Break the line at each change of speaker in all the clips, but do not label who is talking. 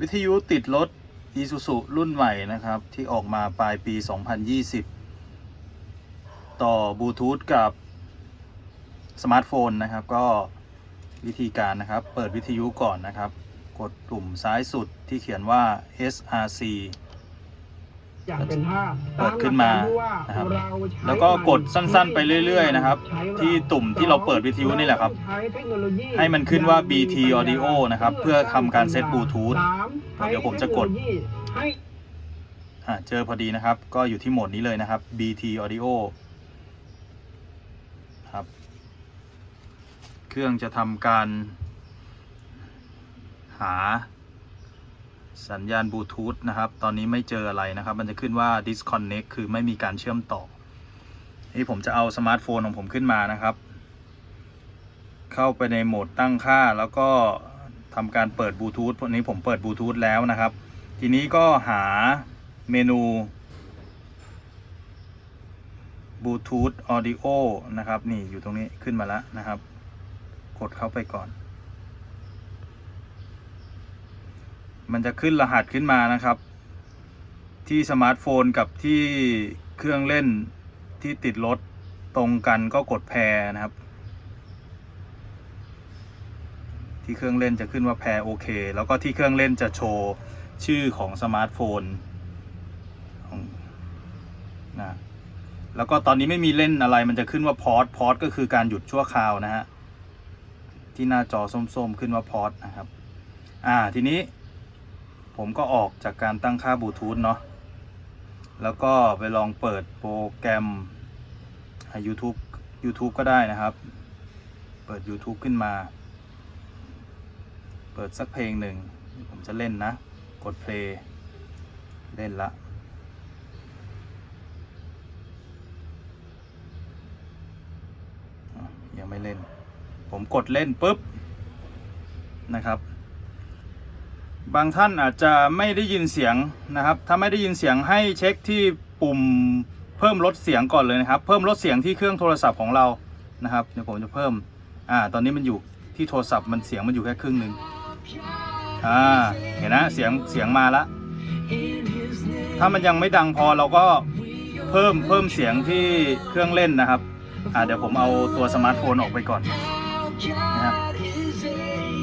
วิทยุติดรถ Isuzu รุ่นใหม่นะครับ ที่ออกมาปลายปี 2020 ต่อบลูทูธกับสมาร์ทโฟนนะครับ ก็วิธีการนะครับ เปิดวิทยุก่อนนะครับ กดปุ่มซ้ายสุดที่เขียนว่า SRC
อย่างเป็นท่า
เปิดขึ้นมานะครับ
เาใช้
แล้วก็กดสั้นๆ ไปเรื่อยๆนะครับ
ใช้เวลา
ที่ตุ่มที่เราเปิดวิทยุนี่แหละครับ
ใช้เทคโนโลยี
ให้มันขึ้นว่า BT Audio นะครับ เพื่อทำการเซตบลูทูธ
สามใช้
เดี๋ยวผมจะกด
เทคโนโลยีให้
อ่าเจอพอดีนะครับ ก็อยู่ที่โหมดนี้เลยนะครับ BT Audio ครับ เครื่องจะทำการหา สัญญาณบลูทูธนะครับ ตอนนี้ไม่เจออะไรนะครับ มันจะขึ้นว่า disconnect คือไม่มีการเชื่อมต่อ นี่ผมจะเอาสมาร์ทโฟนของผมขึ้นมานะครับ เข้าไปในโหมดตั้งค่าแล้วก็ทำการเปิดบลูทูธวันนี้ผมเปิดบลูทูธแล้วนะครับ ทีนี้ก็หาเมนูบลูทูธออดิโอนะครับ นี่อยู่ตรงนี้ขึ้นมาแล้วนะครับ กดเข้าไปก่อน มันจะขึ้นรหัสขึ้นมานะครับ ที่สมาร์ทโฟนกับที่เครื่องเล่นที่ติดรถตรงกันก็กดแพรนะครับ ที่เครื่องเล่นจะขึ้นว่าแพรโอเค แล้วก็ที่เครื่องเล่นจะโชว์ชื่อของสมาร์ทโฟนนะแล้วก็ตอนนี้ไม่มีเล่นอะไรมันจะขึ้นว่าพอร์ตพอร์ตก็คือการหยุดชั่วคราวนะฮะที่หน้าจอส้มๆ ขึ้นว่าพอร์ตนะครับ อ่า ทีนี้ ผมก็ออกจากการตั้งค่าบลูทูธเนาะแล้วก็ไปลองเปิดโปรแกรมอ่า YouTube YouTube ก็ได้นะครับ เปิด YouTube ขึ้นมา เปิดสักเพลงหนึ่ง ผมจะเล่นนะ กดเพลงเล่นละยังไม่เล่น ผมกดเล่นปุ๊บนะครับ บางท่านอาจจะไม่ได้ยินเสียงนะครับ ถ้าไม่ได้ยินเสียงให้เช็คที่ปุ่มเพิ่มลดเสียงก่อนเลยนะครับ เพิ่มลดเสียงที่เครื่องโทรศัพท์ของเรานะครับเดี๋ยวผมจะเพิ่มอ่าตอนนี้มันอยู่ที่โทรศัพท์มันเสียงมันอยู่แค่ครึ่งหนึ่งอ่าเห็นนะเสียงเสียงมาละถ้ามันยังไม่ดังพอเราก็เพิ่มเพิ่มเสียงที่เครื่องเล่นนะครับอ่าเดี๋ยวผมเอาตัวสมาร์ทโฟนออกไปก่อน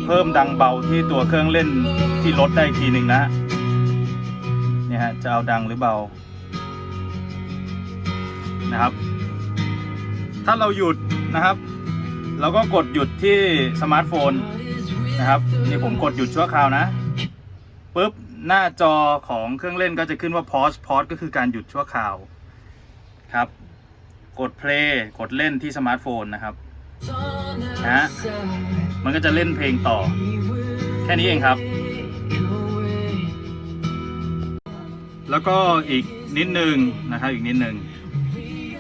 เพิ่มดังเบาที่ตัวเครื่องเล่นที่ลดได้ทีหนึ่งนะเนี่ยฮะจะเอาดังหรือเบานะครับ ถ้าเราหยุดนะครับ เราก็กดหยุดที่สมาร์ทโฟนนะครับนี่ผมกดหยุดชั่วคราวนะปุ๊บหน้าจอของเครื่องเล่นก็จะขึ้นว่า pause pause ก็คือการหยุดชั่วคราวครับ กด play กดเล่นที่สมาร์ทโฟนนะครับ นะฮะมันก็จะเล่นเพลงต่อ แค่นี้เองครับ แล้วก็อีกนิดนึงนะครับอีกนิดนึง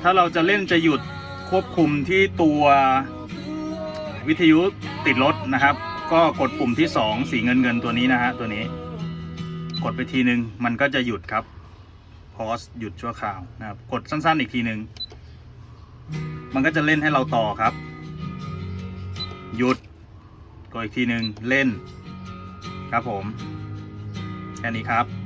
ถ้าเราจะเล่นจะหยุดควบคุมที่ตัววิทยุติดรถนะครับ ก็กดปุ่มที่ 2 สีเงินเงินตัวนี้นะฮะตัวนี้ กดไปทีนึงมันก็จะหยุดครับ pause หยุดชั่วคราวนะครับ กดสั้นๆอีกทีนึง มันก็จะเล่นให้เราต่อครับ หยุดกดอีกทีหนึ่งเล่น ครับผม แค่นี้ครับ